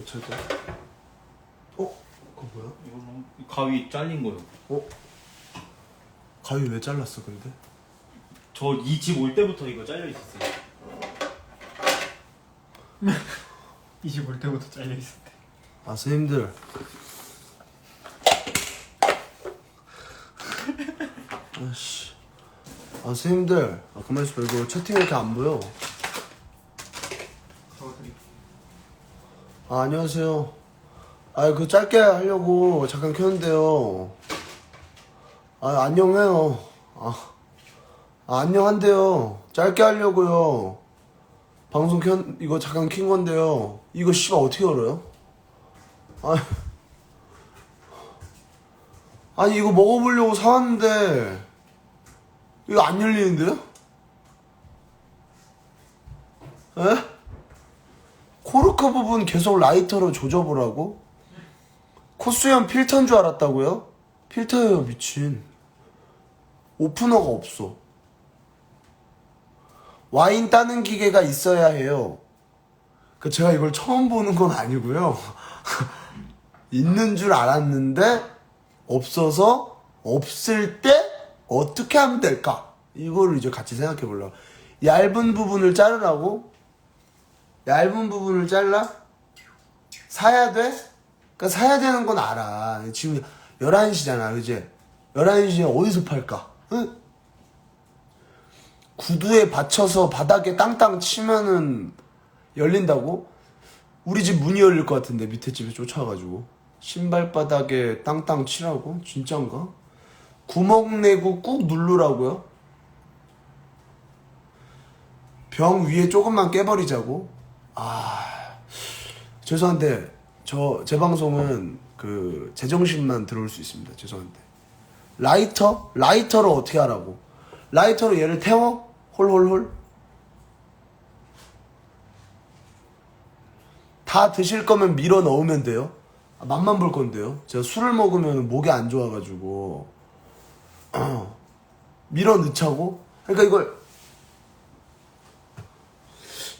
어쨌든 어? 그거 뭐야? 이거는 가위 잘린 거요. 어? 가위 왜 잘랐어 근데? 저 이 집 올 때부터 이거 잘려 있었어요. 이집 올 때부터 잘려 있었대. 아 선생님들 아씨 아 선생님들 아 가만 있어 봐 이거 채팅 이렇게 안 보여 저들이 아 안녕하세요 아 그 짧게 하려고 잠깐 켰는데요 아 안녕해요 아, 아 안녕한데요 짧게 하려고요 방송 켰 이거 잠깐 킨 건데요 이거 씨발 어떻게 열어요? 아 아니 이거 먹어보려고 사왔는데 이거 안 열리는데요? 에? 코르크 부분 계속 라이터로 조져보라고? 코수염 필터인 줄 알았다고요? 필터예요 미친 오프너가 없어 와인 따는 기계가 있어야 해요 그 제가 이걸 처음 보는 건 아니고요 있는 줄 알았는데 없어서 없을 때 어떻게 하면 될까? 이거를 이제 같이 생각해 보려고. 얇은 부분을 자르라고? 얇은 부분을 잘라? 사야 돼? 그러니까 사야 되는 건 알아. 지금 11시잖아, 그지? 11시에 어디서 팔까? 응? 구두에 받쳐서 바닥에 땅땅 치면은 열린다고? 우리 집 문이 열릴 것 같은데 밑에 집에 쫓아가지고 신발 바닥에 땅땅 치라고? 진짠가? 구멍 내고 꾹 누르라고요? 병 위에 조금만 깨버리자고? 아 죄송한데 저 제 방송은 그 제정신만 들어올 수 있습니다 죄송한데 라이터? 라이터로 어떻게 하라고? 라이터로 얘를 태워? 홀홀홀? 다 드실 거면 밀어 넣으면 돼요. 아, 맛만 볼 건데요. 제가 술을 먹으면 목이 안 좋아가지고 밀어 넣자고. 그러니까 이걸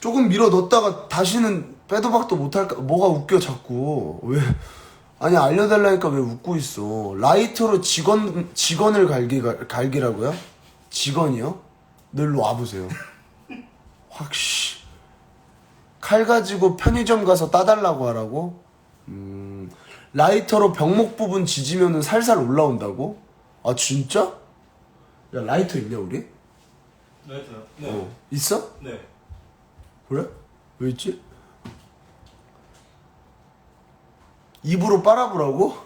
조금 밀어 넣었다가 다시는 빼도 박도 못할까? 뭐가 웃겨 자꾸 왜? 아니 알려달라니까 왜 웃고 있어? 라이터로 직원 직원을 갈기 갈기라고요? 직원이요? 늘로 와보세요. 확씨. 칼 가지고 편의점 가서 따달라고 하라고? 음, 라이터로 병목 부분 지지면은 살살 올라온다고? 아, 진짜? 야, 라이터 있냐, 우리? 네, 네. 어. 있어? 네. 그래? 왜 있지? 입으로 빨아보라고?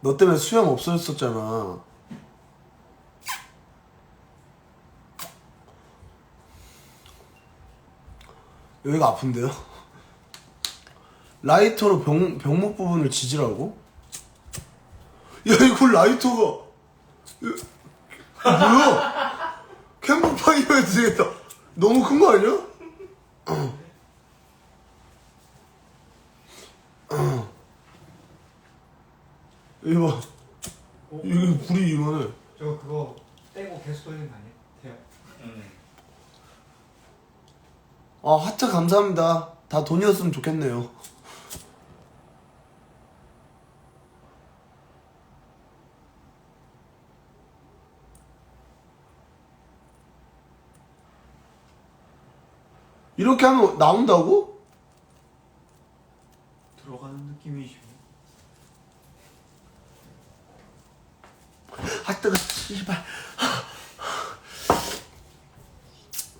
너 때문에 수염 없어졌었잖아. 여기가 아픈데요? 라이터로 병, 병목 부분을 지지라고? 야, 이거 라이터가. 뭐야? 캠프파이어에 되겠다. 너무 큰 거 아니야? 이거 봐. 이게 불이 이만해. 저거 그거 떼고 계속 돌리는 거 아니야? 돼요. 음. 아, 하트 감사합니다. 다 돈이었으면 좋겠네요. 이렇게 하면 나온다고? 들어가는 느낌이죠. 하트가 씨발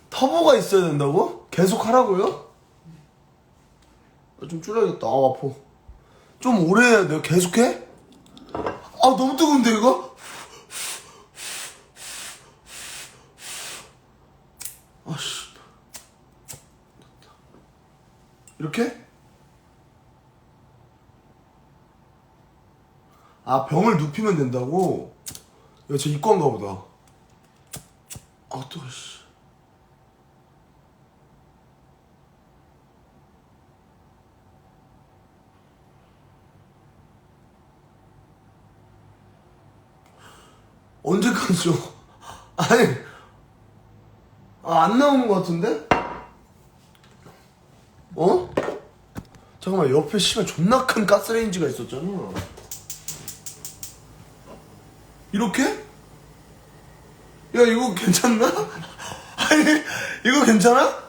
터보가 있어야 된다고? 계속 하라고요? 아, 좀 줄여야겠다. 아 아파. 좀 오래 해야 돼요. 계속해? 아 너무 뜨거운데 이거? 이렇게? 아 병을 눕히면 된다고? 야, 쟤 이과인가 보다. 아, 또, 씨. 언제까지요? 아니, 아, 안 나오는 것 같은데? 어? 잠깐만 옆에 씨발 존나 큰 가스레인지가 있었잖아 이렇게? 야 이거 괜찮나? 아니 이거 괜찮아?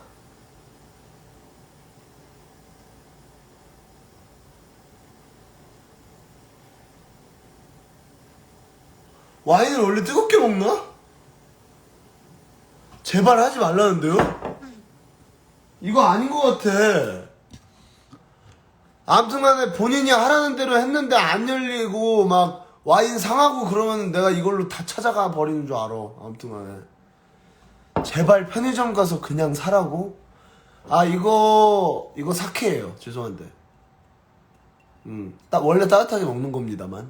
와인을 원래 뜨겁게 먹나? 제발 하지 말라는데요? 이거 아닌 것 같아. 아무튼 간에 본인이 하라는 대로 했는데 안 열리고 막 와인 상하고 그러면 내가 이걸로 다 찾아가 버리는 줄 알아. 아무튼 간에. 제발 편의점 가서 그냥 사라고? 아, 이거, 이거 사케예요. 죄송한데. 음, 딱 원래 따뜻하게 먹는 겁니다만.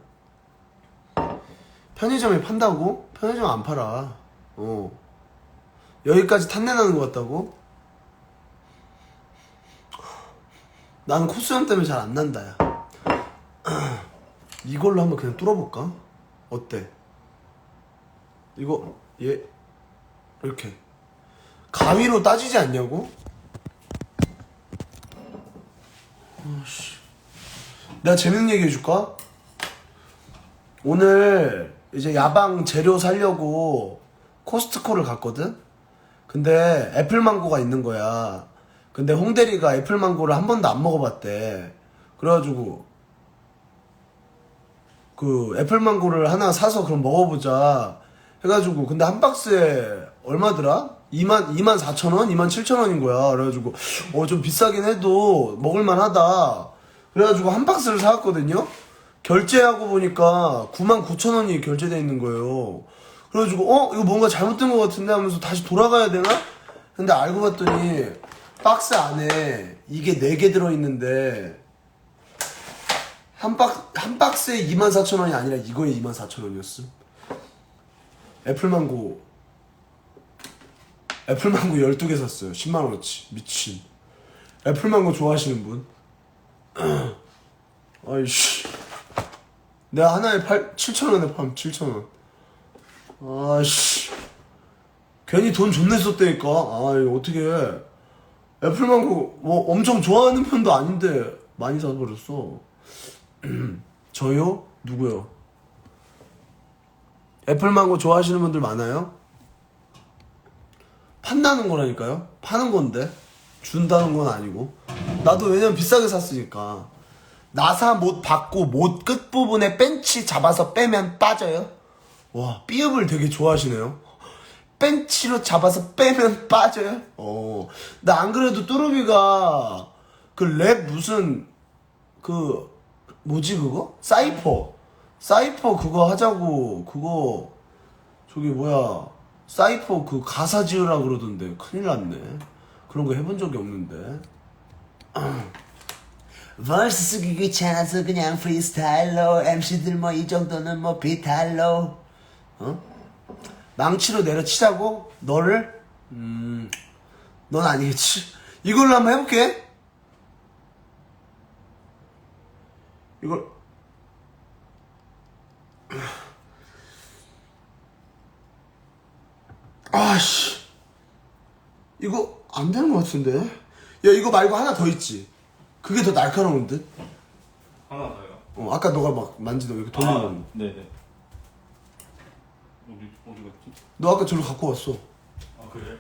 편의점에 판다고? 편의점 안 팔아. 어. 여기까지 탄내 나는 것 같다고? 나는 코수염 때문에 잘 안 난다, 야. 이걸로 한번 그냥 뚫어볼까? 어때? 이거, 얘, 이렇게. 가위로 따지지 않냐고? 아씨. 내가 재밌는 얘기 해줄까? 오늘 이제 야방 재료 사려고 코스트코를 갔거든? 근데 애플망고가 있는 거야. 근데 홍대리가 애플망고를 한 번도 안 먹어봤대. 그래가지고 그 애플망고를 하나 사서 그럼 먹어보자 해가지고 근데 한 박스에 얼마더라? 2만 2만 4천 원, 2만 7천 원인 거야. 그래가지고 어 좀 비싸긴 해도 먹을만하다. 그래가지고 한 박스를 사왔거든요. 결제하고 보니까 9만 9천 원이 결제돼 있는 거예요. 그래가지고 어 이거 뭔가 잘못된 것 같은데 하면서 다시 돌아가야 되나? 근데 알고 봤더니 박스 안에 이게 4개 들어있는데 한, 박, 한 박스에 24,000원이 아니라 이거에 24,000원이었음. 애플망고. 애플망고 12개 샀어요. 10만원어치. 미친. 애플망고 좋아하시는 분? 아이씨. 내가 하나에 8, 7,000원에 팔면 7,000원. 아씨. 괜히 돈 존내 썼다니까. 아, 이거 어떻게 해. 애플망고 뭐 엄청 좋아하는 편도 아닌데 많이 사버렸어. 저요? 누구요? 애플망고 좋아하시는 분들 많아요? 판다는 거라니까요? 파는 건데 준다는 건 아니고 나도 왜냐면 비싸게 샀으니까 나사 못 받고 못 끝부분에 벤치 잡아서 빼면 빠져요? 와 삐읍을 되게 좋아하시네요 벤치로 잡아서 빼면 빠져요? 어. 나 안 그래도 뚜루비가 그 랩 무슨 그 뭐지 그거? 사이퍼. 사이퍼 그거 하자고 그거 저기 뭐야 사이퍼 그 가사 지으라 그러던데 큰일 났네. 그런 거 해본 적이 없는데. 벌스 쓰기 귀찮아서 그냥 프리스타일로 MC들 뭐 이 정도는 뭐 비탈로 망치로 내려치자고 너를 음, 넌 아니겠지. 이걸로 한번 해볼게. 이걸 아씨 이거 안 되는 것 같은데. 야 이거 말고 하나 더 있지. 그게 더 날카로운 듯. 하나 더요. 어 아까 너가 막 만지다 이렇게 돌리는 아, 거. 네네. 어디 어디 갔지? 너 아까 저로 갖고 왔어. 아 그래?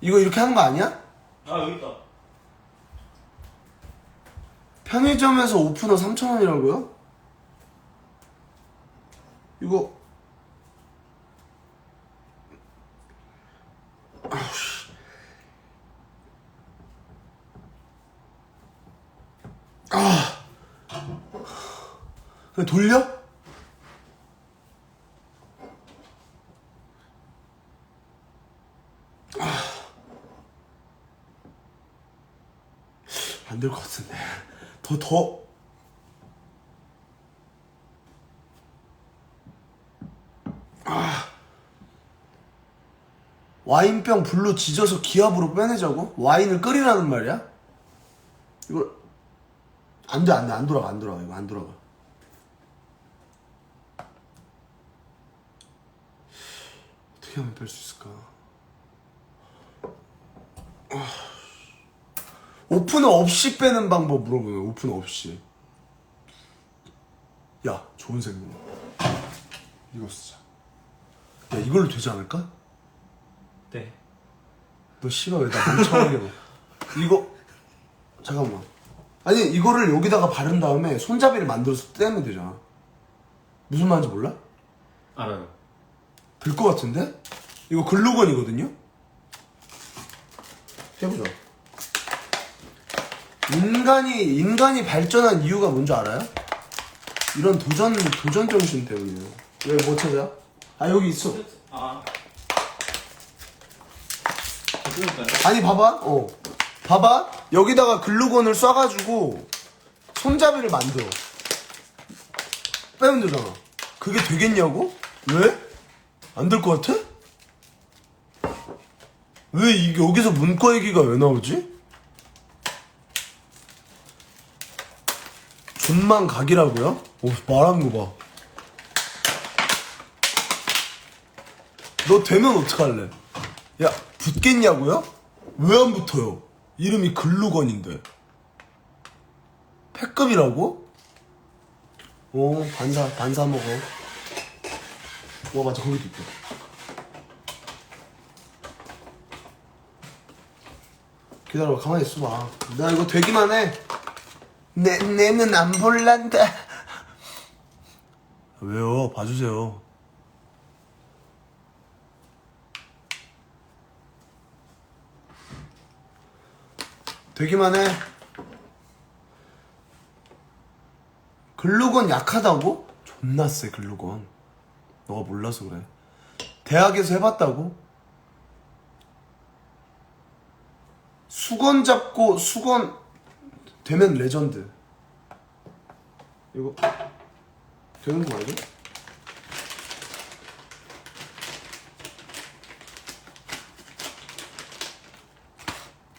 이거 이렇게 하는 거 아니야? 아 여기 있다. 편의점에서 오프너 3,000원이라고요? 이거 아우씨. 아 그냥 돌려? 안 될 것 같은데 더 더. 아. 와인병 불로 지져서 기압으로 빼내자고? 와인을 끓이라는 말이야? 이거 안 돼, 안 돼, 안 돌아가, 안 돌아가, 이거 안 돌아가. 어떻게 하면 뺄 수 있을까? 아. 오프너 없이 빼는 방법 물어보네 오프너 없이 야 좋은 생각 이거 쓰자 야 이걸로 되지 않을까? 네. 너 씨발 왜나 멍청하게 봐 이거 잠깐만 아니 이거를 여기다가 바른 다음에 손잡이를 만들어서 떼면 되잖아 무슨 말인지 몰라? 알아요. 될 것 같은데? 이거 글루건이거든요? 해보자. 인간이, 인간이 발전한 이유가 뭔지 알아요? 이런 도전, 도전 정신 때문이에요. 왜 못 찾아? 아, 여기 있어. 아. 아니, 봐봐. 어. 봐봐. 여기다가 글루건을 쏴가지고 손잡이를 만들어. 빼면 되잖아. 그게 되겠냐고? 왜? 안 될 것 같아? 왜 이게 여기서 문과 얘기가 왜 나오지? 존만 각이라고요? 어, 말하는 거 봐. 너 되면 어떡할래? 야, 붙겠냐고요? 왜 안 붙어요? 이름이 글루건인데. 패급이라고? 오, 반사, 반사 먹어. 와, 맞아, 거기도 있다. 기다려봐, 가만히 있어봐. 나 이거 되기만 해. 내, 내는 안 볼란다. 왜요? 봐주세요. 되기만 해. 글루건 약하다고? 존나 세 글루건. 너가 몰라서 그래. 대학에서 해봤다고? 수건 잡고 수건 되면 레전드. 이거 되는 거 맞아?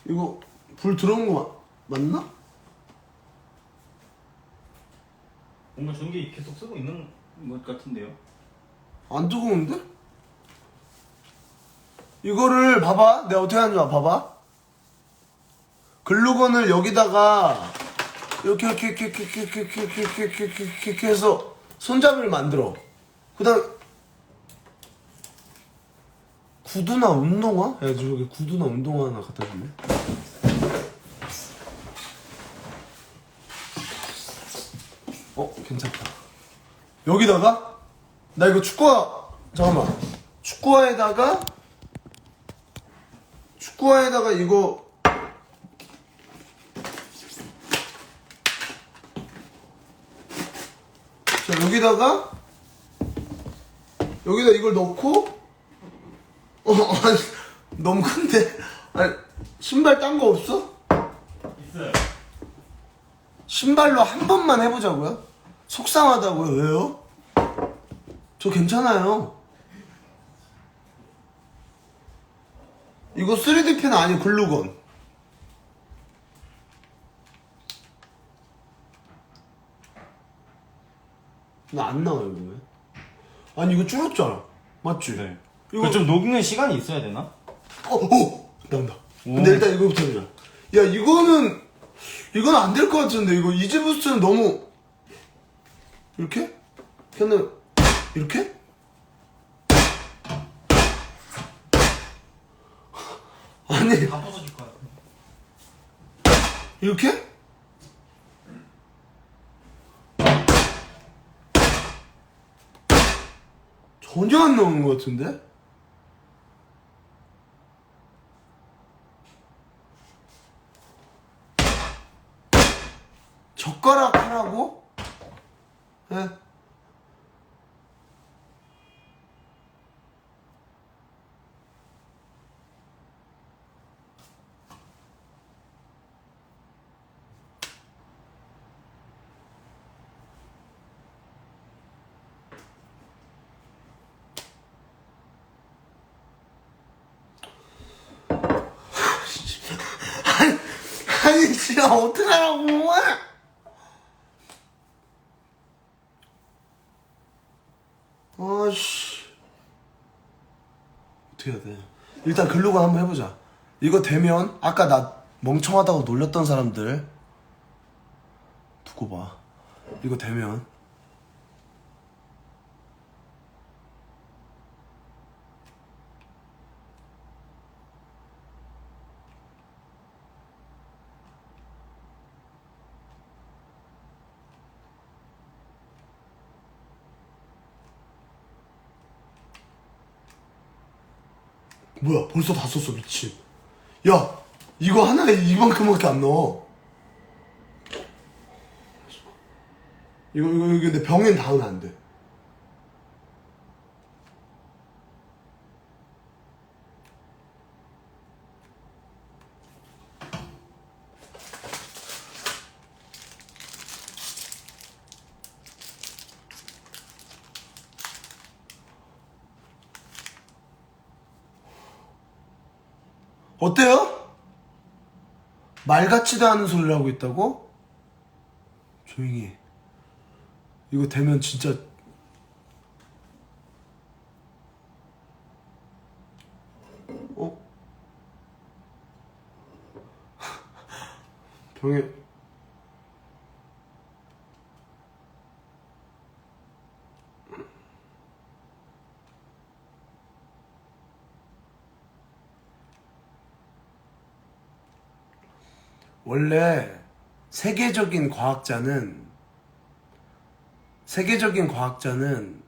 이거 불 들어온 거 마- 맞나? 뭔가 전기 계속 쓰고 있는 것 같은데요. 안 뜨거운데? 이거를 봐봐. 내가 어떻게 하는지 봐봐. 글루건을 여기다가 이렇게 이렇게 이렇게 이렇게 이렇게 이렇게 이렇게 이렇게 이렇게 이렇게 이렇게 해서 손잡이를 만들어. 그다음 구두나 운동화? 야 저기 구두나 운동화 하나 갖다 줄래? 어 괜찮다. 여기다가 나 이거 축구화 잠깐만 축구화에다가 축구화에다가 이거 자 여기다가 여기다 이걸 넣고 어 아니 너무 큰데 아니 신발 딴 거 없어? 있어요. 신발로 한 번만 해보자고요? 속상하다고요? 왜요? 저 괜찮아요. 이거 3D 펜 아니 글루건. 나안 나와요, 이거 왜? 아니, 이거 줄었잖아. 맞지? 네. 이거 좀 녹는 시간이 있어야 되나? 어, 오! 나온다. 근데 일단 이거부터 해보자. 야, 이거는, 이건 안 될 것 같은데, 이거 이지부스트는 너무, 이렇게? 근데, 이렇게? 아니, 다 부서질 것 같은데. 이렇게? 전혀 안 나오는 것 같은데? 젓가락 하라고? 예? 아니 진짜 어떡하라고. 아씨. 어떻게 해야 돼? 일단 글루건 한번 해보자. 이거 되면 아까 나 멍청하다고 놀렸던 사람들 두고 봐. 이거 되면 뭐야 벌써 다 썼어 미친. 야 이거 하나에 이만큼밖에 안 넣어. 이거 이거 이거 근데 병엔 닿으면 안돼 어때요? 말 같지도 않은 소리를 하고 있다고? 조용히 해. 이거 되면 진짜 어? 병에 원래 세계적인 과학자는 세계적인 과학자는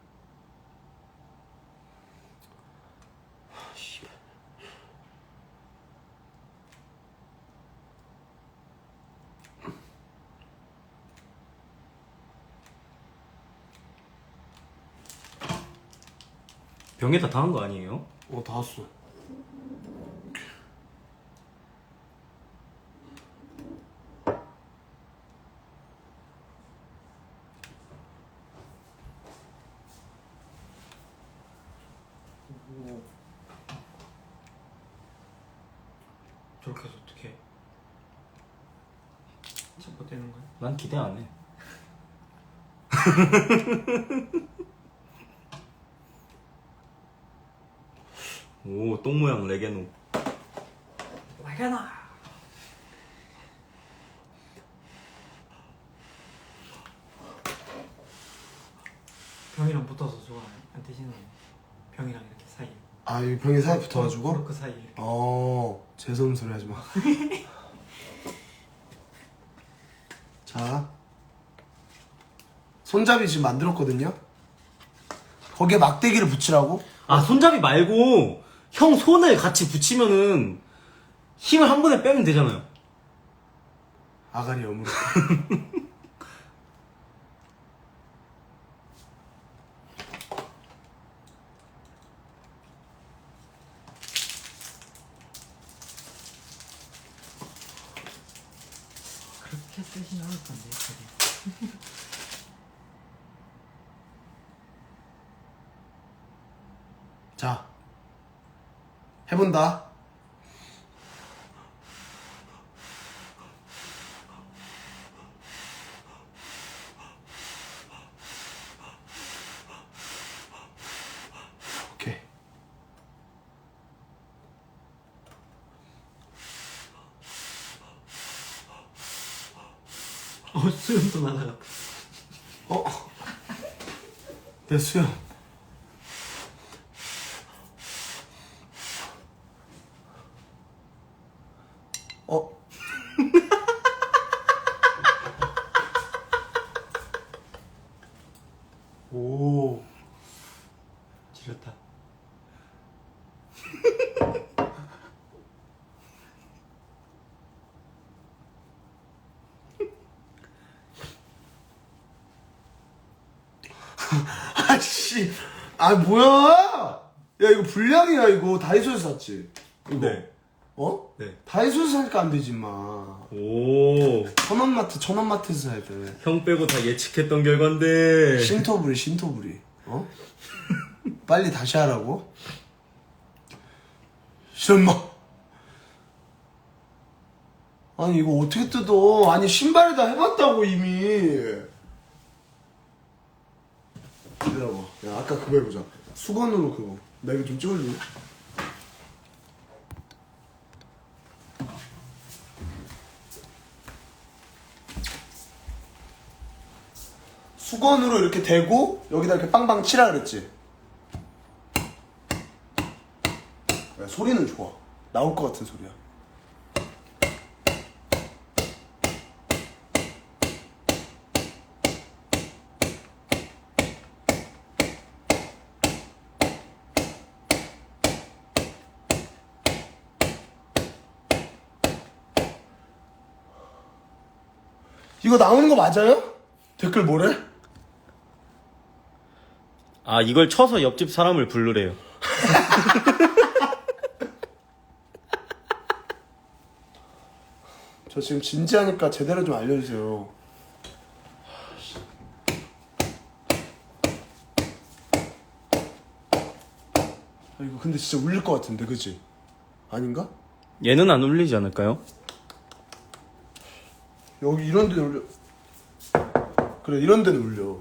병에다 당한 거 아니에요? 어, 다 왔어. 저렇게 해서 어떻게 자꾸 되는 거야? 난 기대 안 해. 오, 똥 모양 레게노. 와가나 병이랑 붙어서 좋아 안 거야 병이랑 이렇게 사이 아, 이 병이 사이 붙어가지고? 그 사이 어, 재수없는 소리 하지 마. 자. 손잡이 지금 만들었거든요? 거기에 막대기를 붙이라고? 아, 손잡이 말고 형 손을 같이 붙이면은 힘을 한 번에 빼면 되잖아요. 아가리 어무 로. 그렇게 쓰진 않을 건데 그게. 자. 해 본다. 오케이. 어 수염도 날아갔다 어? 내 수염. 아씨. 아, 뭐야? 야, 이거 불량이야, 이거. 다이소에서 샀지. 이거. 네. 어? 네. 다이소에서 사니까 안 되지, 마. 오, 천원마트, 천원마트에서 사야 돼. 형 빼고 다 예측했던 결과인데. 신토부리, 신토부리. 어? 빨리 다시 하라고? 실마 아니, 이거 어떻게 뜯어? 아니, 신발에다 해봤다고, 이미. 아, 아까 그거 해보자. 수건으로 그거. 나 이거 좀 찍어줄래? 수건으로 이렇게 대고 여기다 이렇게 빵빵 치라 그랬지. 야, 소리는 좋아. 나올 것 같은 소리야. 이거 나오는 거 맞아요? 댓글 뭐래? 아 이걸 쳐서 옆집 사람을 부르래요. 저 지금 진지하니까 제대로 좀 알려주세요. 아, 이거 근데 진짜 울릴 것 같은데, 그치? 아닌가? 얘는 안 울리지 않을까요? 여기 이런 데는 울려. 그래, 이런 데는 울려.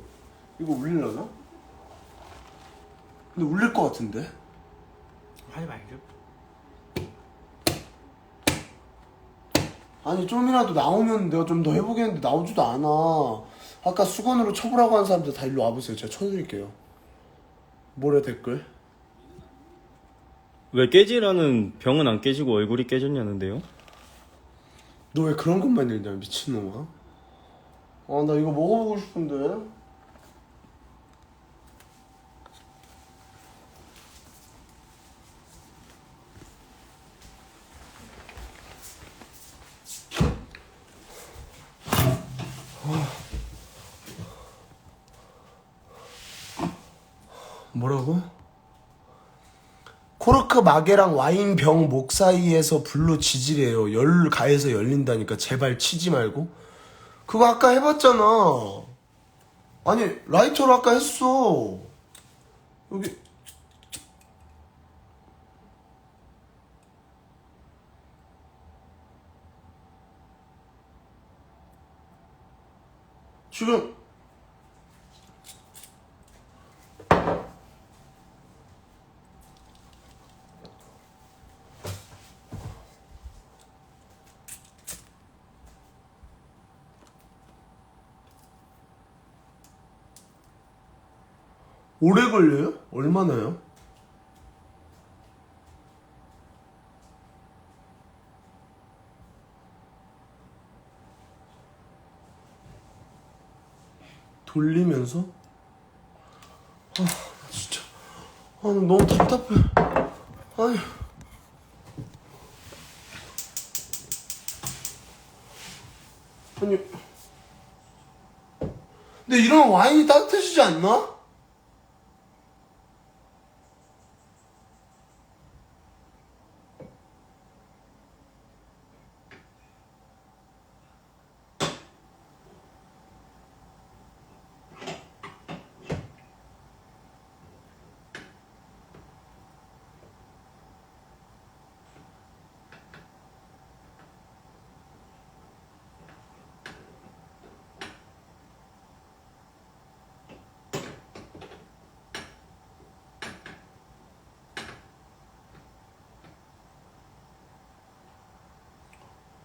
이거 울리려나? 근데 울릴 것 같은데? 하지 말죠. 아니, 좀이라도 나오면 내가 좀 더 해보겠는데 나오지도 않아. 아까 수건으로 쳐보라고 한 사람들 다 일로 와보세요. 제가 쳐드릴게요. 뭐래, 댓글? 왜 깨지라는 병은 안 깨지고 얼굴이 깨졌냐는데요? 너 왜 그런 것만 읽냐 미친놈아? 아 나 이거 먹어보고 싶은데. 뭐라고? 코르크 마개랑 와인 병 목 사이에서 불로 지지래요. 열 가해서 열린다니까 제발 치지 말고. 그거 아까 해봤잖아. 아니 라이터로 아까 했어. 여기 지금 오래 걸려요? 얼마나요? 돌리면서? 아, 나 진짜. 아, 나 너무 답답해. 아니. 아니. 근데 이러면 와인이 따뜻해지지 않나?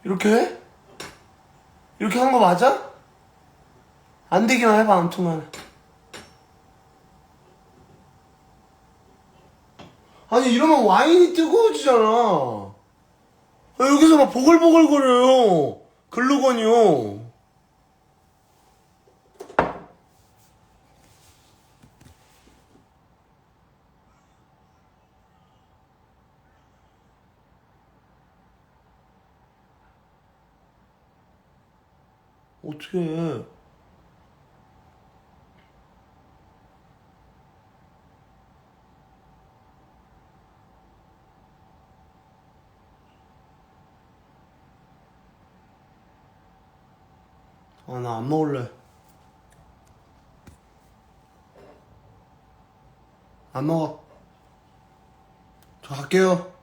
이렇게 해? 이렇게 한거 맞아? 안 되기만 해봐, 아무튼만. 아니, 이러면 와인이 뜨거워지잖아. 아, 여기서 막 보글보글 거려요. 글루건이요. 어떻게 해? 아, 나 안 먹을래. 안 먹어. 저 갈게요.